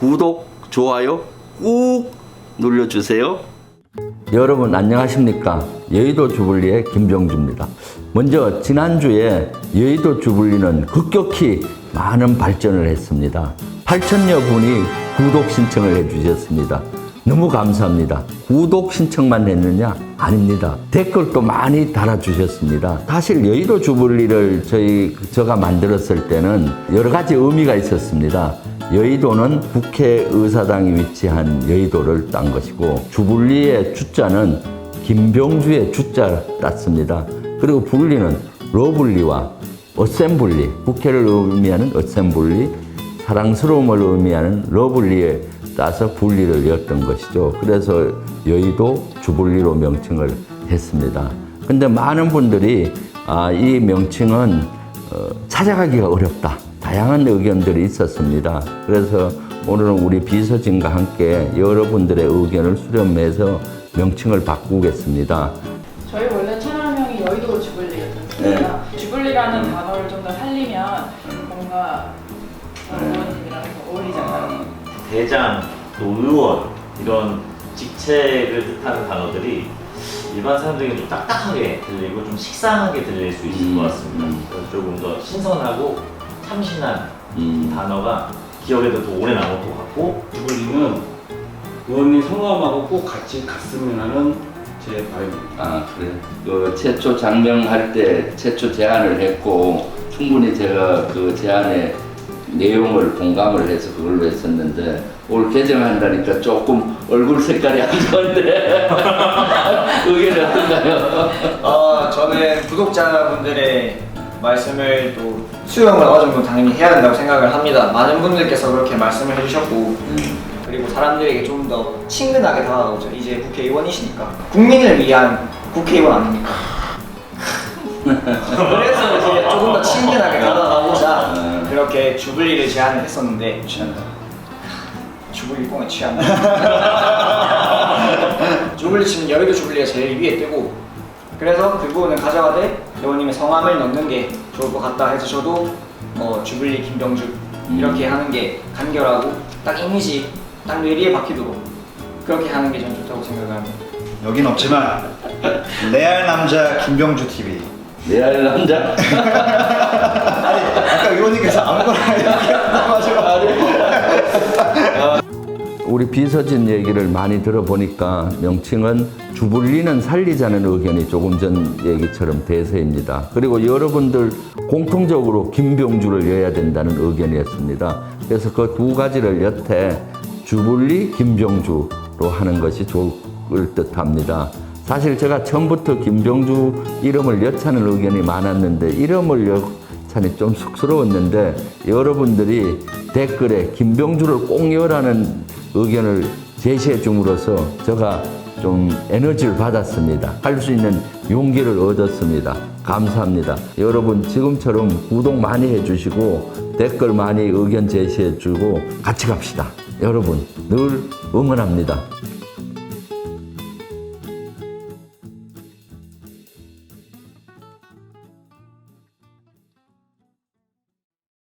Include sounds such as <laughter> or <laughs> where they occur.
구독, 좋아요 꾹 눌러주세요. 여러분 안녕하십니까? 여의도 주불리의 김병주입니다. 먼저 지난주에 여의도 주불리는 급격히 많은 발전을 했습니다. 8천여 분이 구독 신청을 해주셨습니다. 너무 감사합니다. 구독 신청만 했느냐? 아닙니다. 댓글도 많이 달아주셨습니다. 사실 여의도 주불리를 저희 제가 만들었을 때는 여러 가지 의미가 있었습니다 여의도는 국회의사당이 위치한 여의도를 딴 것이고 주불리의 주자는 김병주의 주자 땄습니다. 그리고 분리는 러블리와 어셈블리, 국회를 의미하는 어셈블리, 사랑스러움을 의미하는 러블리에 따서 분리를 였던 것이죠. 그래서 여의도 주불리로 명칭을 했습니다. 근데 많은 분들이 아, 이 명칭은 어, 찾아가기가 어렵다. 다양한 의견들이 있었습니다. 그래서 오늘은 우리 비서진과 함께 여러분들의 의견을 수렴해서 명칭을 바꾸겠습니다. 저희 원래 채널명이 여의도 주블리였잖아요. 주블리라는 단어를 좀 더 살리면 뭔가 의원님이랑 더 어울리잖아요. 대장, 또 의원 이런 직책을 뜻하는 단어들이 일반 사람들에게 좀 딱딱하게 들리고 좀 식상하게 들릴 수 있을 음, 것 같습니다. 음. 그래서 조금 더 신선하고 참신한 음. 단어가 기억에도 더 오래 남을 것 같고 주불리는 의원님 성함하고 꼭 같이 갔으면 하는 제 바람입니다. 아 그래. 그 최초 장명할 때 최초 제안을 했고 충분히 제가 그 제안의 내용을 공감을 해서 그걸로 했었는데 오늘 개정한다니까 조금 얼굴 색깔이 안 좋은데 <laughs> 의견이 어떤가요? 어, 저는 구독자분들의 말씀을 또 수용을 어느 정도 당연히 해야 된다고 생각을 합니다. 많은 분들께서 그렇게 말씀을 해주셨고 그리고 사람들에게 좀 더 친근하게 다가가고죠. 이제 국회의원이시니까 국민을 위한 국회의원 아닙니까? <laughs> 그래서 이제 조금 더 친근하게 다가가고자 음. 그렇게 주불리를 제안을 했었는데 주불리 뽕에 취한다. 주불리 치면 여의도 주불리가 제일 위에 뜨고 그래서 그 부분을 가져가되 의원님의 성함을 넣는 게 좋을 것 같다 해서 저도 뭐 주불리 김병주 이렇게 하는 게 간결하고 딱 이미지 딱 뇌리에 박히도록 그렇게 하는 게 전 좋다고 생각을 합니다. 여긴 없지만 레알 남자 김병주 TV. 내할 남자? <laughs> 아니 아까 의원님께서 아무거나 이렇게 말씀하셔가지고 <laughs> 우리 비서진 얘기를 많이 들어보니까 명칭은 주불리는 살리자는 의견이 조금 전 얘기처럼 대세입니다. 그리고 여러분들 공통적으로 김병주를 여야 된다는 의견이었습니다. 그래서 그 두 가지를 여태 주불리 김병주로 하는 것이 좋을 듯 합니다. 사실 제가 처음부터 김병주 이름을 여차는 의견이 많았는데 이름을 여차니 좀 쑥스러웠는데 여러분들이 댓글에 김병주를 꼭 여라는 의견을 제시해 줌으로써 제가 좀 에너지를 받았습니다. 할 수 있는 용기를 얻었습니다. 감사합니다. 여러분 지금처럼 구독 많이 해주시고 댓글 많이 의견 제시해 주고 같이 갑시다. 여러분 늘 응원합니다.